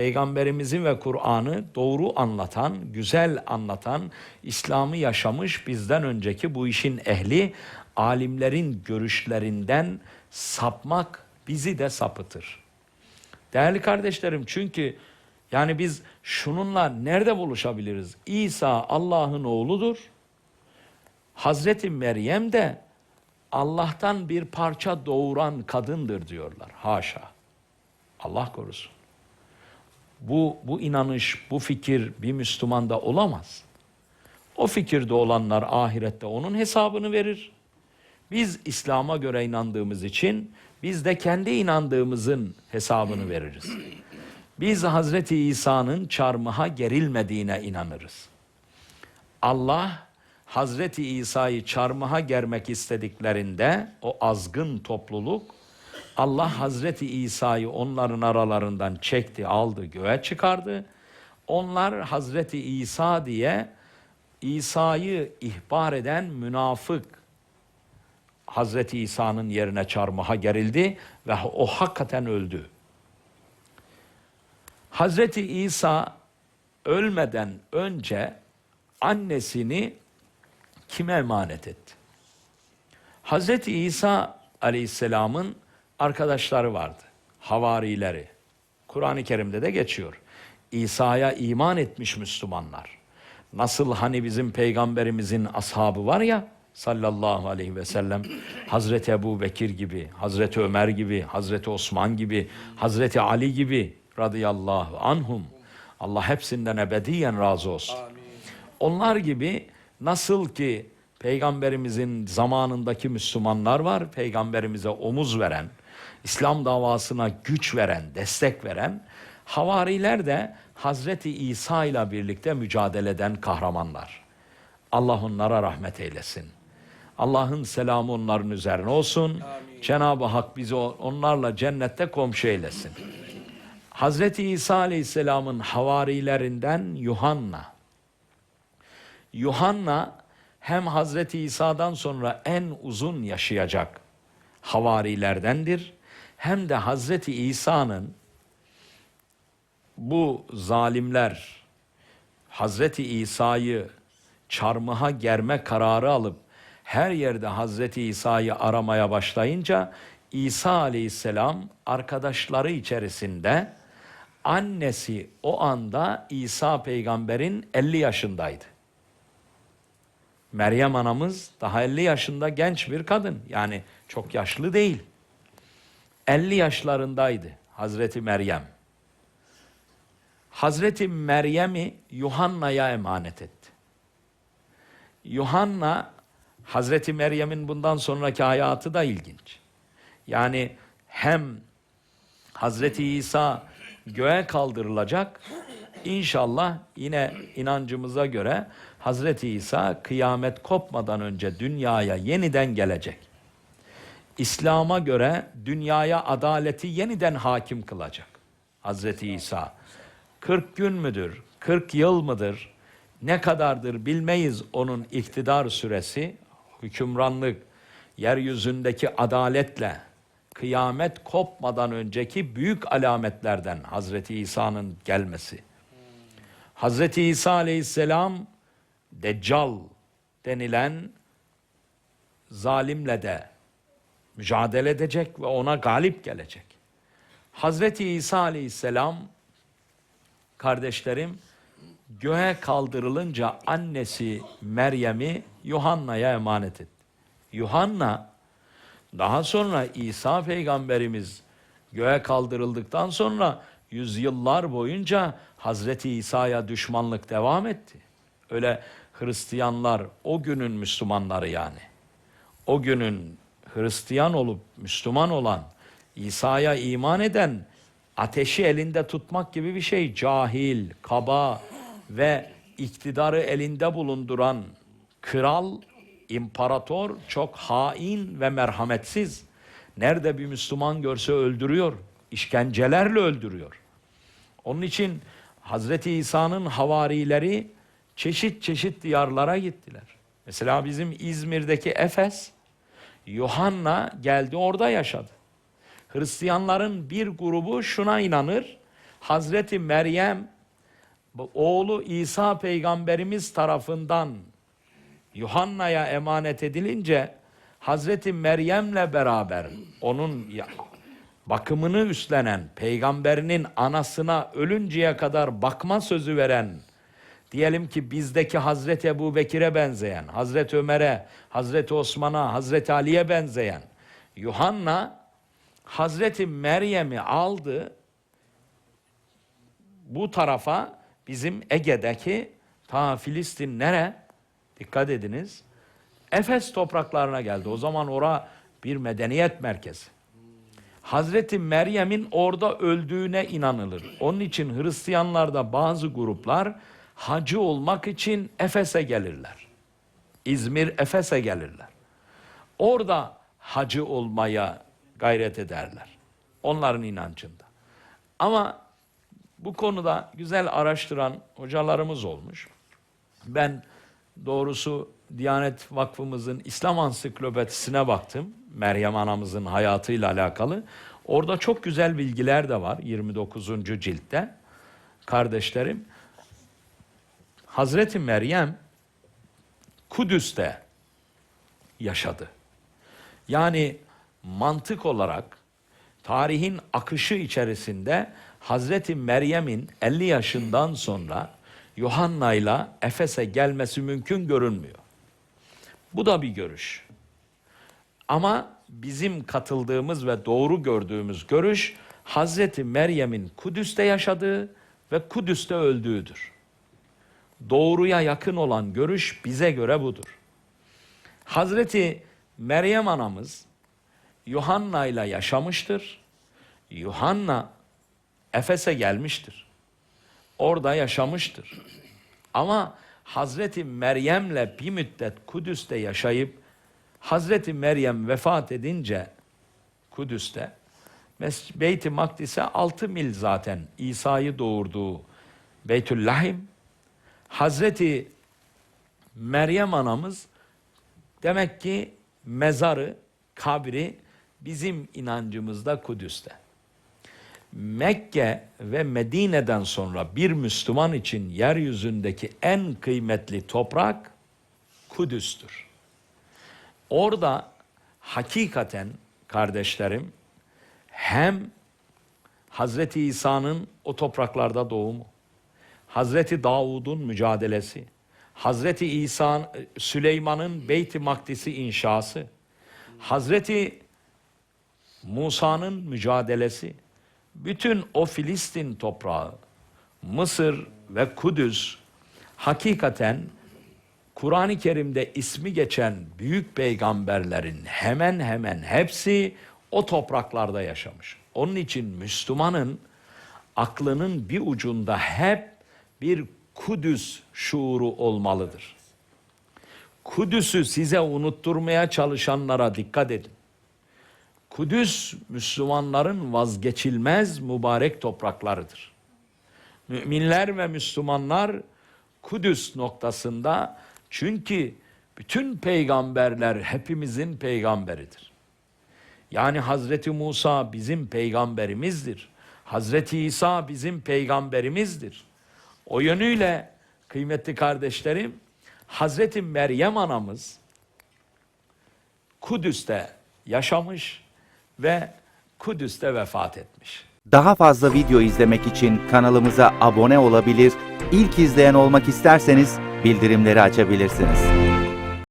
Peygamberimizi ve Kur'an'ı doğru anlatan, güzel anlatan, İslam'ı yaşamış bizden önceki bu işin ehli, alimlerin görüşlerinden sapmak bizi de sapıtır. Değerli kardeşlerim çünkü yani biz şununla nerede buluşabiliriz? İsa Allah'ın oğludur. Hazreti Meryem de Allah'tan bir parça doğuran kadındır diyorlar. Haşa. Allah korusun. Bu, bu inanış, bu fikir bir Müslümanda olamaz. O fikirde olanlar ahirette onun hesabını verir. Biz İslam'a göre inandığımız için biz de kendi inandığımızın hesabını veririz. Biz Hazreti İsa'nın çarmıha gerilmediğine inanırız. Allah Hazreti İsa'yı çarmıha germek istediklerinde o azgın topluluk Allah Hazreti İsa'yı onların aralarından çekti, aldı, göğe çıkardı. Onlar Hazreti İsa diye İsa'yı ihbar eden münafık Hazreti İsa'nın yerine çarmıha gerildi ve o hakikaten öldü. Hazreti İsa ölmeden önce annesini kime emanet etti? Hazreti İsa Aleyhisselam'ın arkadaşları vardı. Havarileri. Kur'an-ı Kerim'de de geçiyor. İsa'ya iman etmiş Müslümanlar. Nasıl hani bizim peygamberimizin ashabı var ya sallallahu aleyhi ve sellem Hazreti Ebu Bekir gibi, Hazreti Ömer gibi, Hazreti Osman gibi, Hazreti Ali gibi radıyallahu anhum. Allah hepsinden ebediyen razı olsun. Onlar gibi nasıl ki peygamberimizin zamanındaki Müslümanlar var, peygamberimize omuz veren, İslam davasına güç veren, destek veren, havariler de Hazreti İsa ile birlikte mücadele eden kahramanlar. Allah onlara rahmet eylesin. Allah'ın selamı onların üzerine olsun. Cenab-ı Hak bizi onlarla cennette komşu eylesin. Hazreti İsa Aleyhisselam'ın havarilerinden Yuhanna. Yuhanna hem Hazreti İsa'dan sonra en uzun yaşayacak havarilerdendir. Hem de Hazreti İsa'nın bu zalimler Hazreti İsa'yı çarmıha germe kararı alıp her yerde Hazreti İsa'yı aramaya başlayınca İsa Aleyhisselam arkadaşları içerisinde annesi o anda İsa peygamberin 50 yaşındaydı. Meryem anamız daha 50 yaşında genç bir kadın. Yani çok yaşlı değil. 50 yaşlarındaydı Hazreti Meryem. Hazreti Meryem'i Yuhanna'ya emanet etti. Yuhanna Hazreti Meryem'in bundan sonraki hayatı da ilginç. Yani hem Hazreti İsa göğe kaldırılacak İnşallah yine inancımıza göre Hazreti İsa kıyamet kopmadan önce dünyaya yeniden gelecek. İslam'a göre dünyaya adaleti yeniden hakim kılacak. Hazreti İsa 40 gün müdür, 40 yıl mıdır, ne kadardır bilmeyiz onun iktidar süresi, hükümranlık, yeryüzündeki adaletle, kıyamet kopmadan önceki büyük alametlerden Hazreti İsa'nın gelmesi. Hazreti İsa Aleyhisselam Deccal denilen zalimle de mücadele edecek ve ona galip gelecek. Hazreti İsa Aleyhisselam kardeşlerim göğe kaldırılınca annesi Meryem'i Yuhanna'ya emanet etti. Yuhanna daha sonra İsa peygamberimiz göğe kaldırıldıktan sonra yüzyıllar boyunca Hazreti İsa'ya düşmanlık devam etti. Öyle Hristiyanlar o günün Müslümanları yani. O günün Hristiyan olup Müslüman olan İsa'ya iman eden ateşi elinde tutmak gibi bir şey. Cahil, kaba ve iktidarı elinde bulunduran kral, imparator çok hain ve merhametsiz. Nerede bir Müslüman görse öldürüyor, işkencelerle öldürüyor. Onun için Hazreti İsa'nın havarileri çeşit çeşit diyarlara gittiler. Mesela bizim İzmir'deki Efes, Yohanna geldi orada yaşadı. Hristiyanların bir grubu şuna inanır. Hazreti Meryem oğlu İsa peygamberimiz tarafından Yuhanna'ya emanet edilince Hazreti Meryem'le beraber onun bakımını üstlenen peygamberinin anasına ölünceye kadar bakma sözü veren diyelim ki bizdeki Hazreti Ebu Bekir'e benzeyen, Hazreti Ömer'e, Hazreti Osman'a, Hazreti Ali'ye benzeyen Yuhanna Hazreti Meryem'i aldı bu tarafa bizim Ege'deki ta Filistin nere? Dikkat ediniz. Efes topraklarına geldi. O zaman ora bir medeniyet merkezi. Hazreti Meryem'in orada öldüğüne inanılır. Onun için Hristiyanlarda bazı gruplar hacı olmak için Efes'e gelirler. İzmir, Efes'e gelirler. Orada hacı olmaya gayret ederler. Onların inancında. Ama bu konuda güzel araştıran hocalarımız olmuş. Ben doğrusu Diyanet Vakfımızın İslam Ansiklopedisine baktım. Meryem anamızın hayatıyla alakalı. Orada çok güzel bilgiler de var 29. ciltte. Kardeşlerim, Hazreti Meryem Kudüs'te yaşadı. Yani mantık olarak tarihin akışı içerisinde Hazreti Meryem'in 50 yaşından sonra Yuhanna ile Efes'e gelmesi mümkün görünmüyor. Bu da bir görüş. Ama bizim katıldığımız ve doğru gördüğümüz görüş Hazreti Meryem'in Kudüs'te yaşadığı ve Kudüs'te öldüğüdür. Doğruya yakın olan görüş bize göre budur. Hazreti Meryem anamız Yuhanna ile yaşamıştır. Yuhanna Efes'e gelmiştir. Orada yaşamıştır. Ama Hazreti Meryem'le bir müddet Kudüs'te yaşayıp Hazreti Meryem vefat edince Kudüs'te Beyt-i Makdis'e 6 mil zaten İsa'yı doğurduğu Beytüllahim Hazreti Meryem anamız demek ki mezarı, kabri bizim inancımızda Kudüs'te. Mekke ve Medine'den sonra bir Müslüman için yeryüzündeki en kıymetli toprak Kudüs'tür. Orada hakikaten kardeşlerim hem Hazreti İsa'nın o topraklarda doğumu, Hazreti Davud'un mücadelesi, Hazreti İsa Süleyman'ın Beyt-i Makdis'i inşası, Hazreti Musa'nın mücadelesi, bütün o Filistin toprağı, Mısır ve Kudüs hakikaten Kur'an-ı Kerim'de ismi geçen büyük peygamberlerin hemen hemen hepsi o topraklarda yaşamış. Onun için Müslümanın aklının bir ucunda hep bir Kudüs şuuru olmalıdır. Kudüs'ü size unutturmaya çalışanlara dikkat edin. Kudüs Müslümanların vazgeçilmez mübarek topraklarıdır. Müminler ve Müslümanlar Kudüs noktasında çünkü bütün peygamberler hepimizin peygamberidir. Yani Hazreti Musa bizim peygamberimizdir. Hazreti İsa bizim peygamberimizdir. O yönüyle kıymetli kardeşlerim Hazreti Meryem anamız Kudüs'te yaşamış ve Kudüs'te vefat etmiş. Daha fazla video izlemek için kanalımıza abone olabilir, ilk izleyen olmak isterseniz bildirimleri açabilirsiniz.